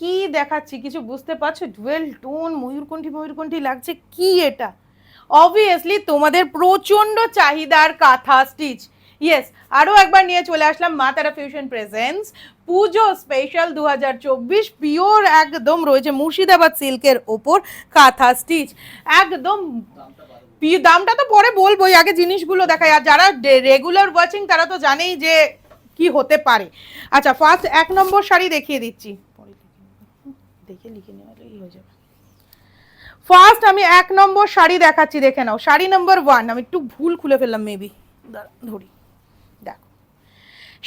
কি দেখাচ্ছি? কিছু বুঝতে পারছ? ডুয়েল টোন, ময়ূরকণ্ঠী ময়ূরকণ্ঠী লাগছে কি এটা? অবভিয়াসলি তোমাদের প্রচণ্ড চাহিদার কাঁথা স্টিচ ইয়েস আরও একবার নিয়ে চলে আসলাম মা তারা ফিউশন প্রেজেন্স পুজো স্পেশাল দু হাজার চব্বিশ পিওর একদম রয়েছে মুর্শিদাবাদ সিল্কের ওপর কাঁথা স্টিচ একদম দামটা তো পরে বলবোই, আগে জিনিসগুলো দেখাই। আর যারা রেগুলার ওয়াচিং তারা তো জানেই যে কি হতে পারে। আচ্ছা ফার্স্ট এক নম্বর শাড়ি দেখিয়ে দিচ্ছি। দেখে লিখে নেওয়ালেই হয়ে যাবে। ফার্স্ট আমি এক নম্বর শাড়ি দেখাচ্ছি দেখে নাও। শাড়ি নম্বর ওয়ান আমি একটু ভুল খুলে ফেললাম মেবি ধরি। দেখো।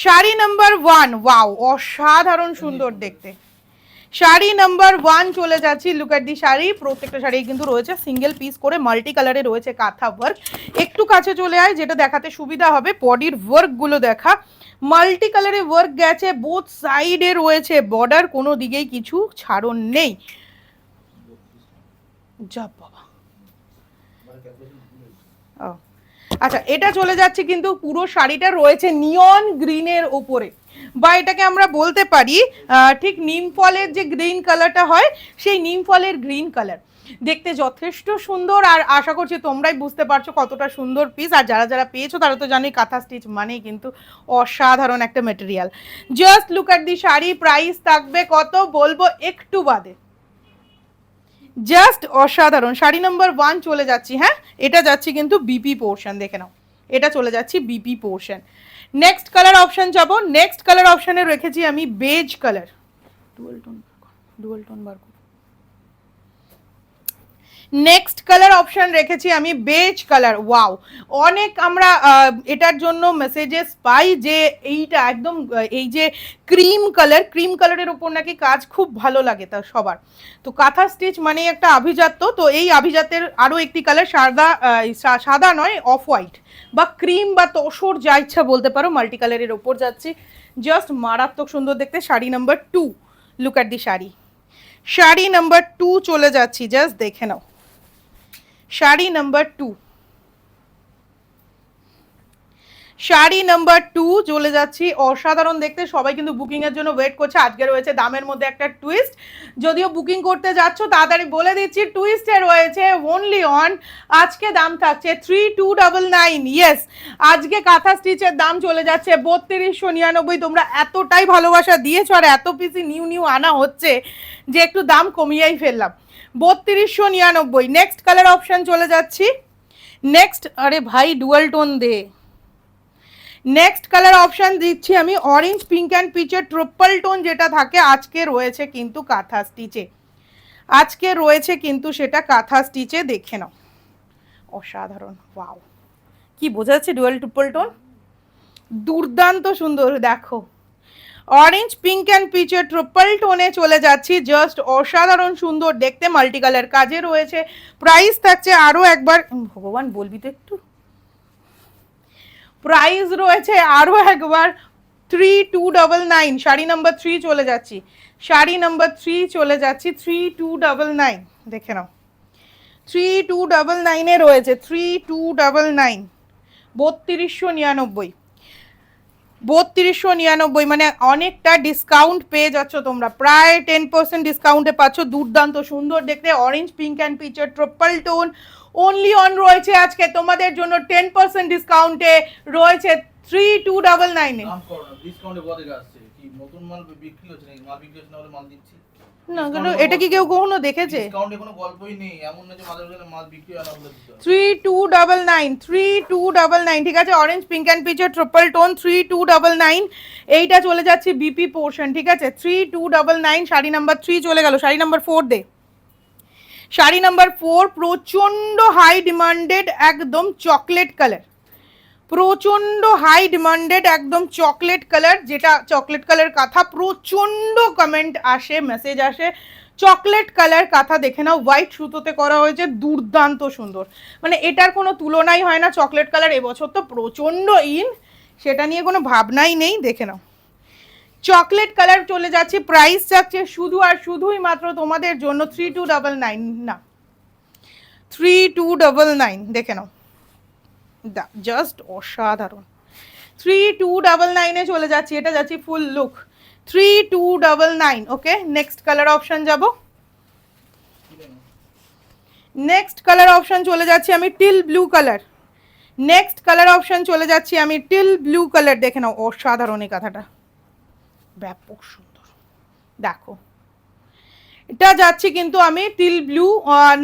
শাড়ি নাম্বার ওয়ান ওয়াও অসাধারণ সুন্দর। দেখতে। শাড়ি নাম্বার ওয়ান চলে যাচ্ছি লুক অ্যাট দি শাড়ি। প্রত্যেকটা শাড়ি কিন্তু রয়েছে সিঙ্গেল পিস করে মাল্টি কালারে রয়েছে কাঁথা ওয়ার্ক একটু কাছে চলে আয়, যেটা দেখাতে সুবিধা হবে বডির ওয়ার্কগুলো দেখা। মাল্টি কালারে ওয়ার্ক গেছে বোথ সাইডে রয়েছে বর্ডার কোনো দিকেই কিছু ছাড়ন নেই। যা আচ্ছা এটা চলে যাচ্ছে কিন্তু পুরো শাড়িটা রয়েছে নিয়ন গ্রিনের ওপরে বা এটাকে আমরা বলতে পারি ঠিক নিম ফলের যে গ্রিন কালারটা হয়, সেই নিম ফলের গ্রিন কালার দেখতে যথেষ্ট সুন্দর আর আশা করছি তোমরাই বুঝতে পারছ কতটা সুন্দর পিস আর যারা যারা পেয়েছ তারা তো জানোই কাঁথা স্টিচ মানেই কিন্তু অসাধারণ একটা material just look at the sari price থাকবে কত বলব একটু বাদে। জাস্ট অসাধারণ। শাড়ি নম্বর ওয়ান চলে যাচ্ছি হ্যাঁ? এটা যাচ্ছি কিন্তু বিপি পোর্শন দেখে নাও। এটা চলে যাচ্ছি BP portion next colour option যাব। নেক্সট কালার অপশানে রেখেছি আমি beige colour dual tone dual tone বার নেক্সট কালার অপশন রেখেছি আমি বেজ কালার ওয়াও অনেক আমরা এটার জন্য মেসেজেস পাই যে এইটা একদম এই যে ক্রিম কালার ক্রিম কালারের ওপর নাকি কাজ খুব ভালো লাগে তা সবার। তো কাঁথা স্টিচ মানে একটা আভিজাত্য, তো এই আভিজাতের আরও একটি কালার সাদা সাদা নয় অফ হোয়াইট বা ক্রিম বা তসর যা ইচ্ছা বলতে পারো মাল্টি কালারের ওপর যাচ্ছি। জাস্ট মারাত্মক সুন্দর দেখতে, sari number two look at the sari. Sari number two চলে যাচ্ছি জাস্ট দেখে নাও। Sari number two. Sari number two চলে যাচ্ছি। অসাধারণ দেখতে। সবাই কিন্তু বুকিং এর জন্য ওয়েট করছে। আজকে রয়েছে দামের মধ্যে একটা টুইস্ট যদিও বুকিং করতে যাচ্ছ, তাড়াতাড়ি বলে দিচ্ছি টুইস্টে রয়েছে ওনলি অন আজকে দাম থাকছে three two double nine yes আজকে কাঁথা স্টিচের দাম চলে যাচ্ছে বত্রিশশো নিরানব্বই। তোমরা এতটাই ভালোবাসা দিয়েছ আর এত পিসি নিউ নিউ আনা হচ্ছে যে একটু দাম কমিয়েই ফেললাম। বত্রিশশো নিরানব্বই। নেক্সট কালার অপশান চলে যাচ্ছি। নেক্সট আরে ভাই ডুয়াল টোন দে। নেক্সট কালার অপশান দিচ্ছি আমি অরেঞ্জ পিঙ্ক অ্যান্ড পিচের ট্রিপল টোন যেটা থাকে, আজকে রয়েছে কিন্তু কাঁথা স্টিচে আজকে রয়েছে কিন্তু সেটা কাঁথা স্টিচে দেখে নাও। অসাধারণ ওয়াও কি বোঝা যাচ্ছে ডুয়াল ট্রিপল টোন দুর্দান্ত সুন্দর, দেখো। অরেঞ্জ পিঙ্ক অ্যান্ড পিচের ট্রিপল টোনে চলে যাচ্ছি। জাস্ট অসাধারণ সুন্দর, দেখতে মাল্টি কালার কাজে রয়েছে। প্রাইস থাকছে আরও একবার ভগবান বলবি তো একটু? প্রাইস রয়েছে আরও একবার three two double nine sari number three চলে যাচ্ছি। শাড়ি নাম্বার থ্রি চলে যাচ্ছি থ্রি টু ডবল নাইন দেখে নাও। থ্রি টু ডবল নাইনে রয়েছে থ্রি টু ডবল নাইন বত্রিশশো নিরানব্বই। বত্রিশশো নিরানব্বই মানে অনেকটা ডিসকাউন্ট পেয়ে যাচ্ছ তোমরা। প্রায় টেন পার্সেন্ট ডিসকাউন্টে পাচ্ছ। দুর্দান্ত সুন্দর দেখতে অরেঞ্জ পিঙ্ক অ্যান্ড পিচের ট্রিপল টোন অনলি অন রয়েছে আজকে। তোমাদের জন্য টেন পার্সেন্ট ডিসকাউন্টে রয়েছে থ্রি টু ডাবল নাইনে ডিসকাউন্টে আসছে। কি নতুন মাল বিক্রি হচ্ছে নাকি? মাল বিক্রি হচ্ছে না মাল দিচ্ছি? না কেন এটা কি কেউ কখনো দেখেছে? ডিসকাউন্টে কোনো গল্পই নেই এমন না যে মাঝে মাঝে মাল বিক্রি হয় না বলে দিতে হবে। Three two double nine three two double nine ঠিক আছে? অরেঞ্জ পিঙ্ক অ্যান্ড পিচের triple tone three two double nine এইটা চলে যাচ্ছে বিপি পোর্শন ঠিক আছে? Three two double nine sari number three চলে গেল। শাড়ি নাম্বার ফোর দে। শাড়ি নাম্বার ফোর প্রচণ্ড হাই ডিমান্ডেড একদম চকলেট কালার প্রচণ্ড হাই ডিমান্ডেড একদম চকলেট কালার যেটা চকলেট কালার কাঁথা, প্রচণ্ড কমেন্ট আসে মেসেজ আসে। চকলেট কালার কাঁথা দেখে নাও হোয়াইট সুতোতে করা হয়েছে, দুর্দান্ত সুন্দর। মানে এটার কোনো তুলনাই হয় না চকলেট কালার এবছর তো প্রচণ্ড ইন সেটা নিয়ে কোনো ভাবনাই নেই, দেখে নাও। চকলেট কালার চলে যাচ্ছে প্রাইস যাচ্ছে শুধু আর শুধুই মাত্র তোমাদের জন্য থ্রি টু ডাবল নাইন না থ্রি টু ডাবল নাইন দেখে নাও। জাস্ট অসাধারণ। থ্রি টু ডাবল নাইনে চলে যাচ্ছি, এটা যাচ্ছি full look three two double nine okay next colour option যাব। নেক্সট কালার অপশন চলে যাচ্ছি আমি teal blue colour next colour option চলে যাচ্ছি আমি টিল ব্লু কালার দেখে নাও, অসাধারণ এই কথাটা। ব্যাপক সুন্দর। দেখো। এটা যাচ্ছি কিন্তু আমি টিল ব্লু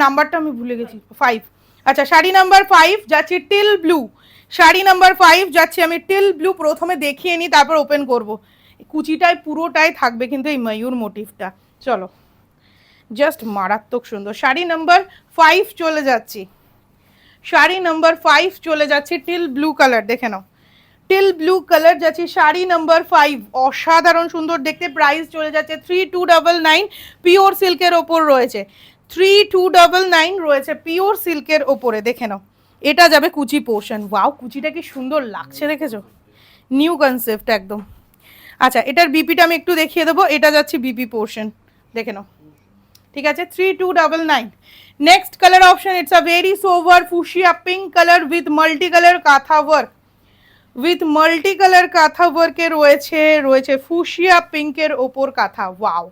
নাম্বারটা আমি ভুলে গেছি ফাইভ আচ্ছা শাড়ি নাম্বার ফাইভ যাচ্ছি teal blue sari number five যাচ্ছি আমি টিল ব্লু প্রথমে দেখিয়ে নিই, তারপর ওপেন করব। কুচিটায় পুরোটাই থাকবে কিন্তু এই ময়ূর মোটিভটা চলো। জাস্ট মারাত্মক সুন্দর। শাড়ি নাম্বার ফাইভ চলে যাচ্ছি। শাড়ি নাম্বার ফাইভ চলে যাচ্ছি টিল ব্লু কালার দেখে নাও। টিল ব্লু কালার যাচ্ছি শাড়ি নাম্বার ফাইভ অসাধারণ সুন্দর দেখতে। প্রাইস চলে যাচ্ছে three two double nine pure সিল্কের ওপর রয়েছে। থ্রি টু ডাবল নাইন রয়েছে পিওর সিল্কের ওপরে, দেখে নাও। এটা যাবে কুচি পোর্শন ওয়াও কুচিটা কি সুন্দর লাগছে, দেখেছ? নিউ কনসেপ্ট একদম। আচ্ছা এটার বিপিটা আমি একটু দেখিয়ে দেবো। এটা যাচ্ছে বিপি পোর্শন দেখে নাও। ঠিক আছে? Three two double nine next colour option it's a very sober fuchsia pink colour with multi colour kantha work with multi colour kantha ওয়ার্কে রয়েছে রয়েছে ফুশিয়া পিঙ্কের ওপর কাঁথা ওয়াও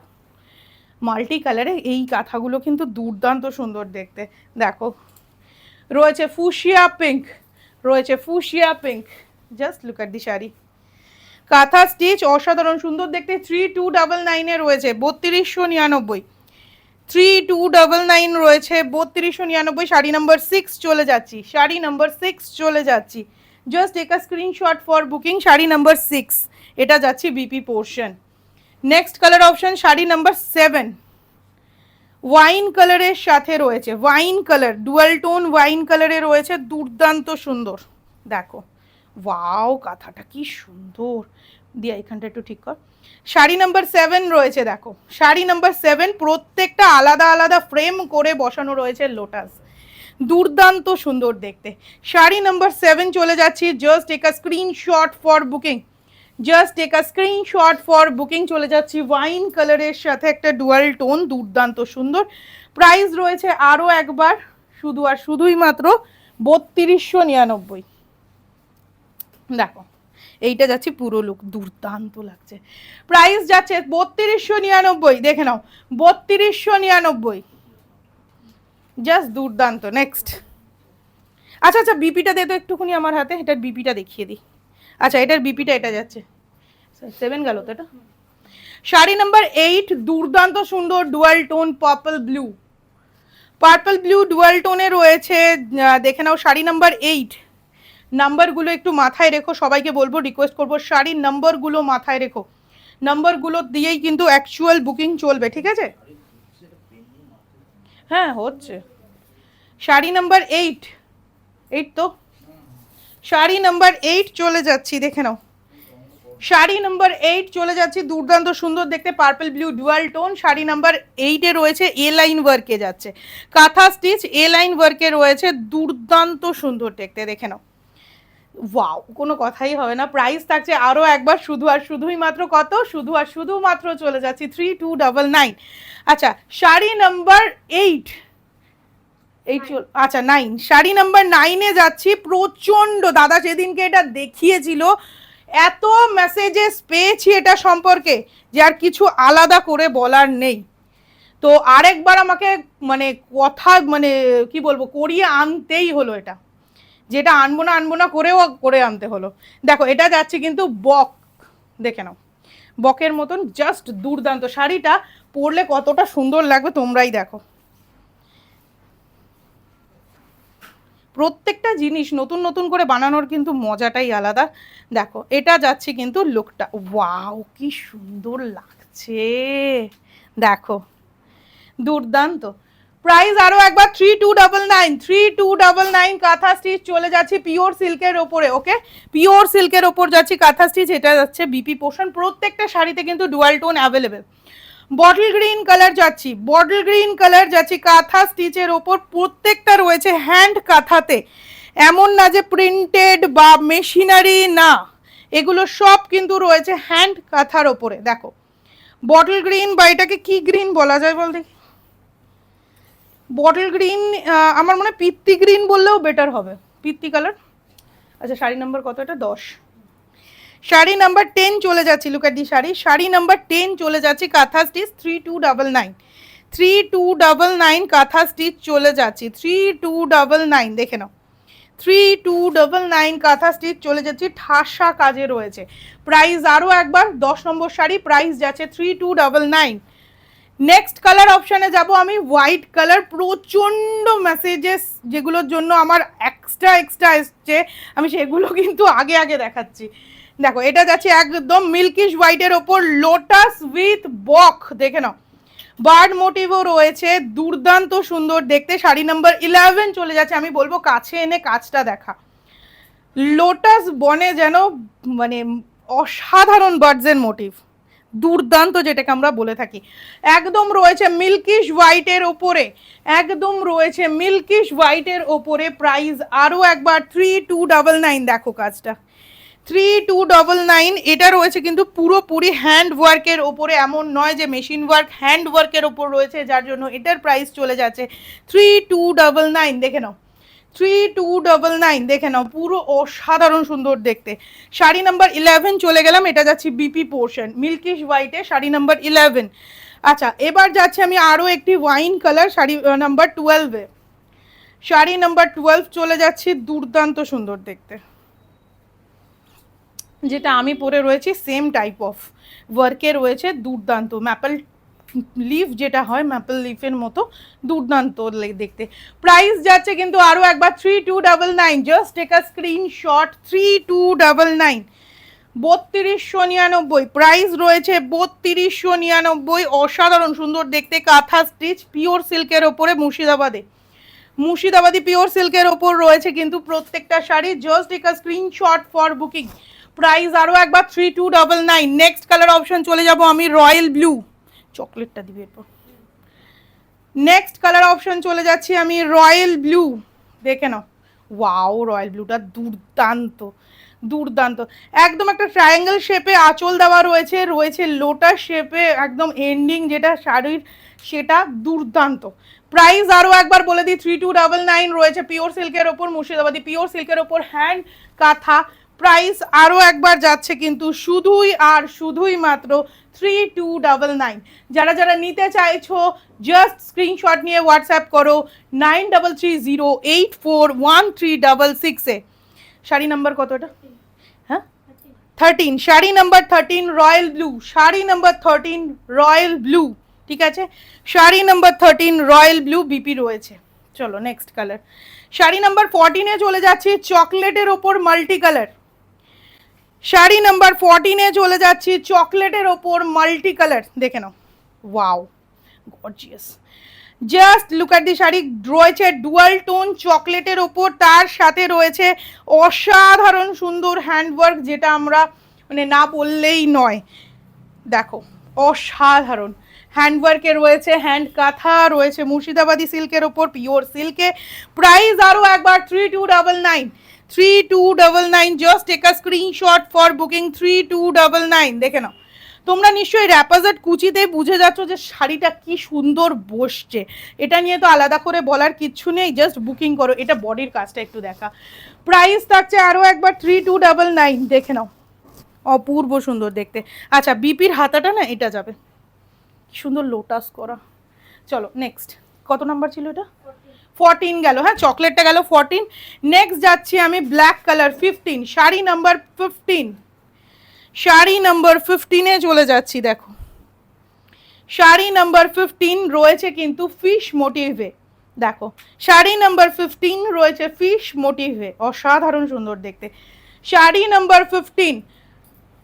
মাল্টি কালারে এই কাঁথাগুলো কিন্তু দুর্দান্ত সুন্দর দেখতে। দেখো, রয়েছে ফুশিয়া পিঙ্ক রয়েছে fuchsia pink just look the sari. Kantha stitch অসাধারণ, সুন্দর দেখতে। থ্রি টু ডাবল নাইনে রয়েছে, বত্রিশশো নিরানব্বই। থ্রি টু ডাবল নাইন রয়েছে, বত্রিশশো নিরানব্বই, শাড়ি নাম্বার সিক্স চলে যাচ্ছি, শাড়ি নাম্বার সিক্স চলে যাচ্ছি। Just a screenshot for booking sari number six এটা যাচ্ছি BP portion next colour option sari number seven wine কালারের সাথে রয়েছে। Wine colour dual tone wine কালারে রয়েছে, দুর্দান্ত সুন্দর। দেখো। ওয়াও কাঁথাটা কি সুন্দর। দিয়া, এখানটা একটু ঠিক কর। শাড়ি নাম্বার সেভেন রয়েছে, দেখো। শাড়ি নাম্বার সেভেন প্রত্যেকটা আলাদা আলাদা ফ্রেম করে বসানো রয়েছে লোটাস দুর্দান্ত সুন্দর দেখতে। শাড়ি নাম্বার সেভেন চলে যাচ্ছি। জাস্ট এক screenshot for booking just take a screenshot for booking চলে যাচ্ছি ওয়াইন কালারের সাথে একটা ডুয়াল টোন দুর্দান্ত সুন্দর। প্রাইস রয়েছে আরও একবার, শুধু আর শুধুই মাত্র বত্রিশশো নিরানব্বই। দেখো, এইটা যাচ্ছে পুরো লুক দুর্দান্ত লাগছে। প্রাইস যাচ্ছে বত্রিশশো নিরানব্বই, দেখে নাও, বত্রিশশো নিরানব্বই। জাস্ট দুর্দান্ত নেক্সট আচ্ছা আচ্ছা বিপিটা দে তো একটুখানি আমার হাতে, এটার বিপিটা দেখিয়ে দিই। আচ্ছা এটার বিপিটা এটা যাচ্ছে। সেভেন গেল তো এটা? শাড়ি নাম্বার এইট দুর্দান্ত সুন্দর dual tone purple blue purple blue dual টোনে রয়েছে দেখে নাও শাড়ি নাম্বার এইট নাম্বারগুলো একটু মাথায় রেখো, সবাইকে বলব রিকোয়েস্ট করব। শাড়ির নাম্বারগুলো মাথায় রেখো। নাম্বারগুলো দিয়েই কিন্তু অ্যাকচুয়াল বুকিং চলবে, ঠিক আছে? হ্যাঁ হচ্ছে। শাড়ি নাম্বার এইট এইট তো? শাড়ি নাম্বার এইট চলে যাচ্ছি, দেখে নাও। শাড়ি নাম্বার এইট চলে যাচ্ছি, দুর্দান্ত সুন্দর দেখতে purple blue dual tone sari number এইটে রয়েছে এ লাইন ওয়ার্কে যাচ্ছে। কাঁথা স্টিচ এ লাইন ওয়ার্কে রয়েছে, দুর্দান্ত সুন্দর দেখতে, দেখে নাও। ওয়াও কোনো কথাই হবে না প্রাইস থাকছে আরও একবার, শুধু আর শুধুই মাত্র কত? শুধু আর শুধুমাত্র চলে যাচ্ছি থ্রি টু ডাবল নাইন আচ্ছা শাড়ি নাম্বার এইট চল- আচ্ছা নাইন শাড়ি নাম্বার নাইনে যাচ্ছি, প্রচণ্ড দাদা যেদিনকে এটা দেখিয়েছিল। এত মেসেজেস পেয়েছি এটা সম্পর্কে যে আর কিছু আলাদা করে বলার নেই। তো আরেকবার আমাকে মানে কথা মানে কি বলব, করিয়ে আনতেই হলো এটা। যেটা আনব না আনব না করেও করে আনতে হলো। দেখো, এটা যাচ্ছে কিন্তু বক। দেখে নাও। বকের মতন জাস্ট দুর্দান্ত। শাড়িটা পরলে কতটা সুন্দর লাগবে তোমরাই দেখো। প্রত্যেকটা জিনিস নতুন নতুন করে বানানোর কিন্তু মজাটাই আলাদা। দেখো, এটা যাচ্ছে কিন্তু লুকটা ওয়াও, কি সুন্দর লাগছে। দেখো, দুর্দান্ত। প্রাইস আরও একবার three two double nine three two double nine kantha stitch চলে যাচ্ছে পিওর সিল্কের ওপরে ওকে পিওর সিল্কের ওপর যাচ্ছে কাঁথা স্টিচ এটা যাচ্ছে বিপি পোষণ প্রত্যেকটা শাড়িতে কিন্তু dual tone available bottle green colour যাচ্ছি। বটল গ্রিন কালার যাচ্ছি। কাঁথা স্টিচের ওপর প্রত্যেকটা রয়েছে হ্যান্ড কাঁথাতে এমন না যে প্রিন্টেড বা মেশিনারি না। এগুলো সব কিন্তু রয়েছে হ্যান্ড কাঁথার ওপরে। দেখো বটল গ্রিন বা এটাকে কি গ্রিন বলা যায় বল দেখি? বটল গ্রিন আমার মনে হয় পিত্তি গ্রিন বললেও বেটার হবে। পিত্তি কালার আচ্ছা শাড়ি নাম্বার কত? এটা দশ। শাড়ি নাম্বার টেন চলে যাচ্ছি look the sari. Sari number ten চলে যাচ্ছি, kantha stitch three two double nine three two double nine kantha stitch চলে যাচ্ছি থ্রি টু ডাবল নাইন দেখে নাও। Three two double nine kantha stitch চলে যাচ্ছে, ঠাসা কাজে রয়েছে। প্রাইস আরও একবার, দশ নম্বর শাড়ি প্রাইস যাচ্ছে three two double nine next colour অপশানে যাব আমি হোয়াইট কালার প্রচণ্ড মেসেজেস যেগুলোর জন্য আমার এক্সট্রা এক্সট্রা এসছে। আমি সেগুলো কিন্তু আগে আগে দেখাচ্ছি। দেখো, এটা যাচ্ছে একদম মিল্কিশ হোয়াইটের ওপর লোটাস উইথ বক, দেখে নাও। বার্ড মোটিভও রয়েছে, দুর্দান্ত সুন্দর দেখতে, শাড়ি নাম্বার ইলেভেন চলে যাচ্ছে, আমি বলব কাছে এনে কাজটা দেখা। লোটাস বনে যেন মানে অসাধারণ বার্ডসের মোটিভ, দুর্দান্ত যেটাকে আমরা বলে থাকি। একদম রয়েছে মিল্কিশ হোয়াইটের ওপরে, একদম রয়েছে মিল্কিশ হোয়াইটের ওপরে, প্রাইস আরও একবার থ্রি টু ডাবল নাইন দেখো কাজটা। থ্রি টু ডবল নাইন এটা রয়েছে কিন্তু পুরোপুরি হ্যান্ড ওয়ার্কের ওপরে, এমন নয় যে মেশিন ওয়ার্ক হ্যান্ড ওয়ার্কের ওপর রয়েছে, যার জন্য এটার প্রাইস চলে যাচ্ছে। থ্রি টু ডবল নাইন দেখে নাও। থ্রি টু ডবল নাইন দেখে নাও, পুরো অসাধারণ সুন্দর দেখতে। শাড়ি নাম্বার ইলেভেন চলে গেলাম, এটা যাচ্ছি বিপি পোর্শন মিল্কিশ হোয়াইটে শাড়ি নাম্বার ইলেভেন আচ্ছা এবার যাচ্ছি আমি আরও একটি ওয়াইন কালার শাড়ি নাম্বার টুয়েলভে শাড়ি নাম্বার টুয়েলভ চলে যাচ্ছি, দুর্দান্ত সুন্দর দেখতে। যেটা আমি পরে রয়েছি সেম টাইপ অফ ওয়ার্কে রয়েছে দুর্দান্ত। ম্যাপেল লিফ যেটা হয় ম্যাপেল লিফের মতো দুর্দান্ত দেখতে। প্রাইস যাচ্ছে কিন্তু আরও একবার three two double nine just take a screenshot three two double nine বত্রিশশো নিরানব্বই। প্রাইস রয়েছে বত্রিশশো নিরানব্বই। অসাধারণ, সুন্দর দেখতে। কাঁথা স্টিচ পিওর সিল্কের ওপরে মুর্শিদাবাদে। মুর্শিদাবাদি পিওর সিল্কের ওপর রয়েছে কিন্তু প্রত্যেকটা sari. Just a screenshot for booking price আরও একবার three two double nine next colour option চলে যাব আমি রয়্যাল ব্লু চকলেটটা দিবি এরপর। নেক্সট কালার অপশন চলে যাচ্ছি আমি রয়্যাল ব্লু দেখে নাও। ওয়াও রয়্যাল ব্লুটা দুর্দান্ত। দুর্দান্ত। একদম একটা ট্রায়াঙ্গেল শেপে আঁচল দেওয়া রয়েছে রয়েছে লোটাস শেপে একদম এন্ডিং যেটা শাড়ির, সেটা দুর্দান্ত। প্রাইস আরও একবার বলে দিই থ্রি টু ডাবল নাইন রয়েছে পিওর সিল্কের ওপর, মুর্শিদাবাদি পিওর সিল্কের ওপর হ্যান্ড কাঁথা প্রাইস আরও একবার যাচ্ছে কিন্তু শুধুই আর শুধুই মাত্র থ্রি টু ডাবল নাইন যারা যারা নিতে চাইছো জাস্ট স্ক্রিনশট নিয়ে হোয়াটসঅ্যাপ করো nine double three zero eight four one three double সিক্সে শাড়ি নাম্বার কতটা? হ্যাঁ? Thirteen sari number thirteen royal blue sari number thirteen royal blue ঠিক আছে? Sari number thirteen royal blue BP রয়েছে। চলো নেক্সট কালার শাড়ি নাম্বার ফোরটিনে চলে যাচ্ছি। চকলেটের ওপর মাল্টি কালার শাড়ি নাম্বার ফোরটিনে চলে যাচ্ছি চকলেটের ওপর মাল্টি কালার দেখে নাও। Wow gorgeous just look at the sari, রয়েছে ডুয়াল টোন চকলেটের ওপর, তার সাথে রয়েছে অসাধারণ সুন্দর হ্যান্ডওয়ার্ক যেটা আমরা মানে না বললেই নয়। দেখো, অসাধারণ। হ্যান্ডওয়ার্কে রয়েছে হ্যান্ড কাঁথা, রয়েছে মুর্শিদাবাদি সিল্কের ওপর পিওর সিল্কে প্রাইস আরও একবার three two double nine three two double nine just take a screenshot for booking three two double nine দেখে নাও। তোমরা নিশ্চয়ই র্যাপাজার্ট কুচিতে বুঝে যাচ্ছ যে শাড়িটা কি সুন্দর বসছে। এটা নিয়ে তো আলাদা করে বলার কিচ্ছু নেই জাস্ট বুকিং করো। এটা বডির কাজটা একটু দেখা। প্রাইস থাকছে আরও একবার থ্রি টু ডাবল নাইন দেখে নাও। অপূর্ব সুন্দর দেখতে। আচ্ছা বিপির হাতাটা না, এটা যাবে। সুন্দর লোটাস করা। চলো নেক্সট কত নাম্বার ছিল এটা? ফোরটিন গেল হ্যাঁ চকলেটটা গেল ফোরটিন নেক্সট যাচ্ছি আমি black colour fifteen sari number fifteen sari number ফিফটিনে চলে যাচ্ছি, দেখো। শাড়ি নাম্বার ফিফটিন রয়েছে কিন্তু ফিশ মোটিভে দেখো, শাড়ি নাম্বার ফিফটিন রয়েছে ফিশ মোটিভে অসাধারণ সুন্দর দেখতে। শাড়ি নাম্বার ফিফটিন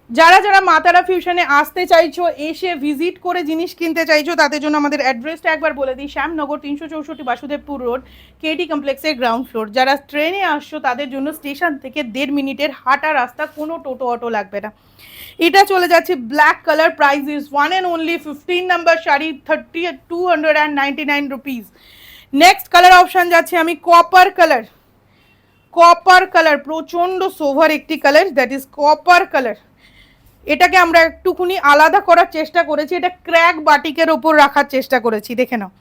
যারা যারা মাতারা ফিউশনে আসতে চাইছো, এসে ভিজিট করে জিনিস কিনতে চাইছো, তাদের জন্য আমাদের অ্যাড্রেসটা একবার বলে দিই। শ্যামনগর তিনশো চৌষট্টি বাসুদেবপুর রোড কেটি কমপ্লেক্সের গ্রাউন্ড ফ্লোর যারা ট্রেনে আসছো, তাদের জন্য স্টেশন থেকে দেড় মিনিটের হাঁটা রাস্তা, কোনো টোটো অটো লাগবে না। এটা চলে যাচ্ছে black colour price is one and only fifteen number sari thirty two hundred and ninety nine rupees next colour option যাচ্ছে আমি কপার কালার কপার কালার প্রচণ্ড সোভার একটি colour that is copper colour এটাকে আমরা একটুখানি আলাদা করার চেষ্টা করেছি। এটা ক্র্যাক বাটিকের ওপর রাখার চেষ্টা করেছি, দেখে নাও।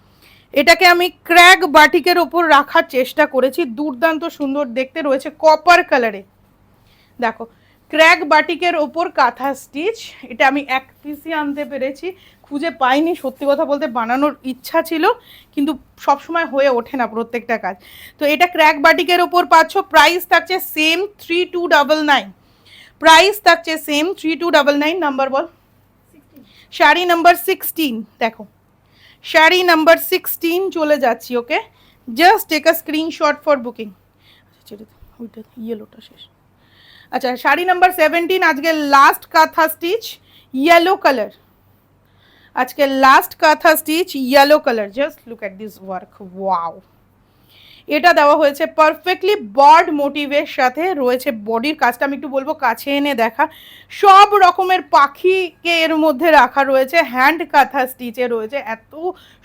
এটাকে আমি ক্র্যাক বাটিকের ওপর রাখার চেষ্টা করেছি, দুর্দান্ত সুন্দর দেখতে রয়েছে কপার কালারে। দেখো, ক্র্যাক বাটিকের ওপর কাঁথা স্টিচ, এটা আমি এক পিসই আনতে পেরেছি। খুঁজে পাইনি, সত্যি কথা বলতে বানানোর ইচ্ছা ছিল, কিন্তু সবসময় হয়ে ওঠে না প্রত্যেকটা কাজ। তো এটা ক্র্যাক বাটিকের ওপর পাচ্ছ, প্রাইস থাকছে same three two double nine price থাকছে same three two double nine number বল শাড়ি নাম্বার সিক্সটিন দেখো শাড়ি নাম্বার সিক্সটিন চলে যাচ্ছি okay just take a screenshot for booking আচ্ছা ছেড়ে দে, ওইটা ইয়েলোটা শেষ আচ্ছা শাড়ি নাম্বার সেভেন্টিন আজকে last kantha stitch yellow colour আজকে last kantha stitch yellow colour just look at this work wow এটা দেওয়া হয়েছে পারফেক্টলি বড মোটিভের সাথে রয়েছে বডির কাজটা। আমি একটু বলব, কাছে এনে দেখা। সব রকমের পাখিকে এর মধ্যে রাখা রয়েছে হ্যান্ড কাঁথা স্টিচে রয়েছে। এত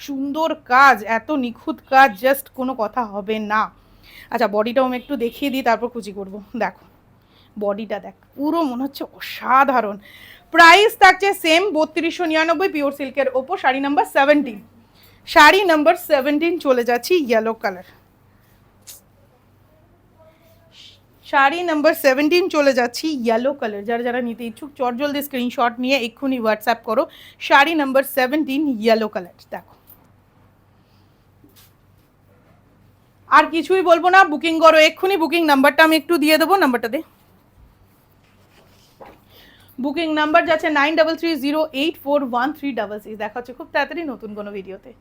সুন্দর কাজ, এত নিখুঁত কাজ জাস্ট কোনো কথা হবে না। আচ্ছা বডিটাও আমি একটু দেখিয়ে দিই, তারপর কুচি করব। দেখো বডিটা দেখ, পুরো মনে হচ্ছে অসাধারণ। প্রাইস থাকছে সেম বত্রিশশো নিরানব্বই পিওর সিল্কের ওপর, sari number seventeen sari number seventeen চলে যাচ্ছি yellow colour sari number seventeen চলে যাচ্ছি ইয়েলো কালার যারা যারা নিতে ইচ্ছুক, চটজলদি স্ক্রিনশট নিয়ে এক্ষুনি হোয়াটসঅ্যাপ করো। Sari number seventeen yellow colour দেখো। আর কিছুই বলব না বুকিং করো, এক্ষুনি বুকিং নাম্বারটা আমি একটু দিয়ে দেবো নাম্বারটা দে। বুকিং নাম্বার যাচ্ছে nine double three zero eight four one three double six দেখা হচ্ছে খুব তাড়াতাড়ি নতুন কোনো ভিডিওতে